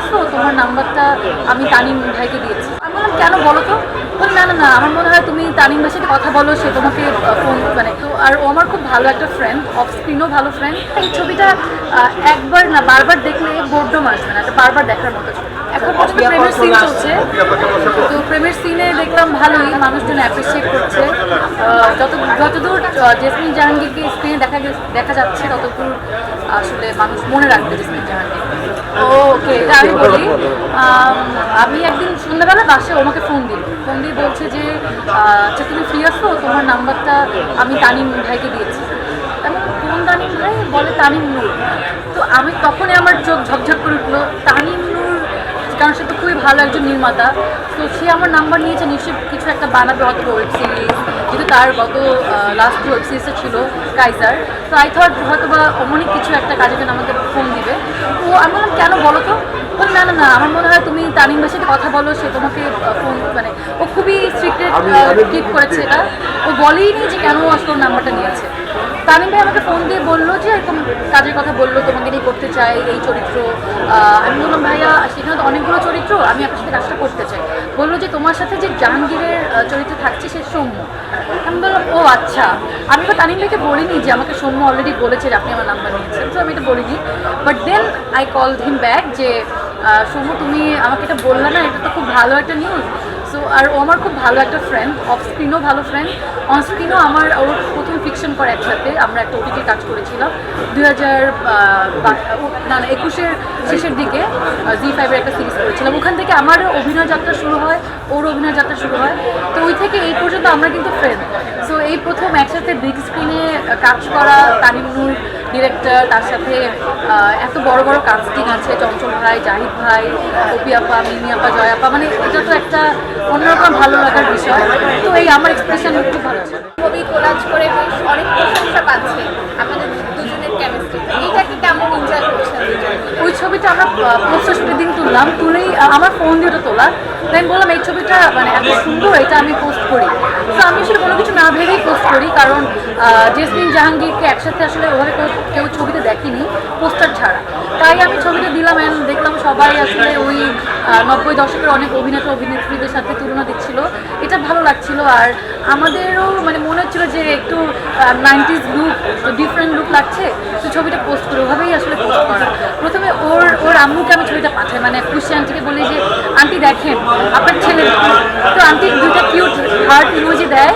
আছো তোমার নাম্বারটা আমি তানিম ভাইকে দিয়েছি। আমি বললাম কেন বলো তো? বলে, না না না আমার মনে হয় তুমি তানিম ভাইয়ের সাথে কথা বলো সে তোমাকে ফোন মানে তো আর ও আমার খুব ভালো একটা ফ্রেন্ড অফ স্ক্রিনও ভালো ফ্রেন্ড এই ছবিটা একবার না বারবার দেখলে বোর্ডম আসবে না এটা বারবার দেখার মতো এখন পর্যন্ত প্রেমের সিন চলছে। তো প্রেমের সিনে দেখলাম ভালোই মানুষজন অ্যাপ্রিসিয়েট করছে। যত যতদূর জেসমিন জাহাঙ্গীরকে স্ক্রিনে দেখা দেখা যাচ্ছে ততদূর আসলে মানুষ মনে রাখবে জেসমিন জাহাঙ্গীর ওকে আমি বলি আমি একদিন সন্ধ্যাবেলা বাসে ও আমাকে ফোন দিল। ফোন দিয়ে বলছে যে আচ্ছা তুমি ফ্রি আছো? তোমার নাম্বারটা আমি তানিম ভাইকে দিয়েছি। বললাম, কোন তানিম ভাই? বলে তানিম নূর। তো আমি তখনই আমার চোখ ঝকঝক করে উঠল তানিম নূর কারণ সে তো খুবই ভালো একজন নির্মাতা। তো সে আমার নাম্বার নিয়েছে নিশ্চয়ই কিছু একটা বানাবে হয়তো ওয়েব সিরিজ যেহেতু তার গত লাস্ট ওয়েব সিরিজটা ছিল কাইজার তো আই থট হয়তো বা অমনিক কিছু একটা কাজে আমাকে ফোন দিবে। তো আমি বললাম কেন বলো তো? বলে, না না না আমার মনে হয় তুমি তানিম ভাইয়ের সাথে কথা বলো সে তোমাকে ফোন মানে ও খুবই সিক্রেট কিপ করেছে এটা। ও বলেই নি যে কেন আসলো নাম্বারটা নিয়েছে তানিম ভাই আমাকে ফোন দিয়ে বলল যে এরকম কাজের কথা বলল নিয়ে করতে চাই, এই চরিত্র আমি বললাম ভাইয়া সেখানে তো অনেকগুলো চরিত্র, আমি আপনার সাথে কাজটা করতে চাই। বলল যে তোমার সাথে যে জাহাঙ্গীরের চরিত্র থাকছে সে সৌম্য। আমি বললাম, ও আচ্ছা। আমি তো তানিম ভাইকে বলিনি যে আমাকে সৌম্য অলরেডি বলেছে আপনি আমার নাম্বার নিয়েছেন, তো আমি এটা বলিনি। But then I call him back যে সৌম্য তুমি আমাকে এটা বললে না, এটা তো খুব ভালো একটা নিউজ সো আর ও আমার খুব ভালো একটা ফ্রেন্ড অফ স্ক্রিনও ভালো ফ্রেন্ড অন স্ক্রিনও আমার ওর প্রথম ফিকশন করে একসাথে, আমরা একটা ওটিটি কাজ করেছিলাম। দুই হাজার না না, একুশের শেষের দিকে জি ফাইভের একটা সিরিজ করেছিলাম। ওখান থেকে আমার অভিনয় যাত্রা শুরু হয়, ওর অভিনয় যাত্রা শুরু হয়। তো ওই থেকে এই পর্যন্ত আমরা কিন্তু ফ্রেন্ড সো এই প্রথম একসাথে বিগ স্ক্রিনে কাজ করা তানিম নূর ডিরেক্টর, তার সাথে এত বড় বড় কাস্টিং আছে, চঞ্চল ভাই, জাহিদ ভাই, অপি আপা মিনি আপা, জয় আপা মানে এটা তো একটা অন্যরকম ভালো লাগার বিষয়। তো এই আমার এক্সপ্রেশন একটু ভালো ছবি কোলাজ করে বেশ অনেক প্রশংসা পাচ্ছে আমাদের দুজনের কেমিস্ট্রি এইটাকে কেমন এনজয় করছেন ওই ছবিটা আমরা দিন তুললাম তুলেই আমার ফোন দিয়ে ওটা তোলা আমি বললাম, এই ছবিটা মানে এত সুন্দর, এটা আমি পোস্ট করি। তো আমি আসলে কোনো কিছু না ভেবেই পোস্ট করি, কারণ জেসমিন জাহাঙ্গীরকে একসাথে আসলে ওভাবে কেউ- ছবিতে দেখেনি পোস্টার ছাড়া। তাই আমি ছবিটা দিলাম and দেখলাম সবাই আসলে ওই নব্বই দশকের অনেক অভিনেতা, অভিনেত্রীদের সাথে তুলনা দিচ্ছিল। এটা ভালো লাগছিল আর আমাদেরও মানে মনে হচ্ছিল যে একটু নাইনটিজ লুক ডিফারেন্ট লুক লাগছে। তো ছবিটা পোস্ট করে ওভাবেই আসলে পোস্ট করা। আম্মুকে আমি ছবিটা পাঠাই। মানে খুশি আন্টিকে বলি যে, আন্টি দেখেন, আপনার ছেলে তো। আন্টি দুইটা কিউট হার্ট ইমোজি দেয়।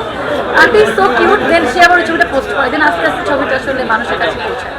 আন্টি সো কিউট দেন সে আবার ছবিটা পোস্ট করে। দেন আস্তে আস্তে ছবিটা আসলে মানুষের কাছে পৌঁছায়।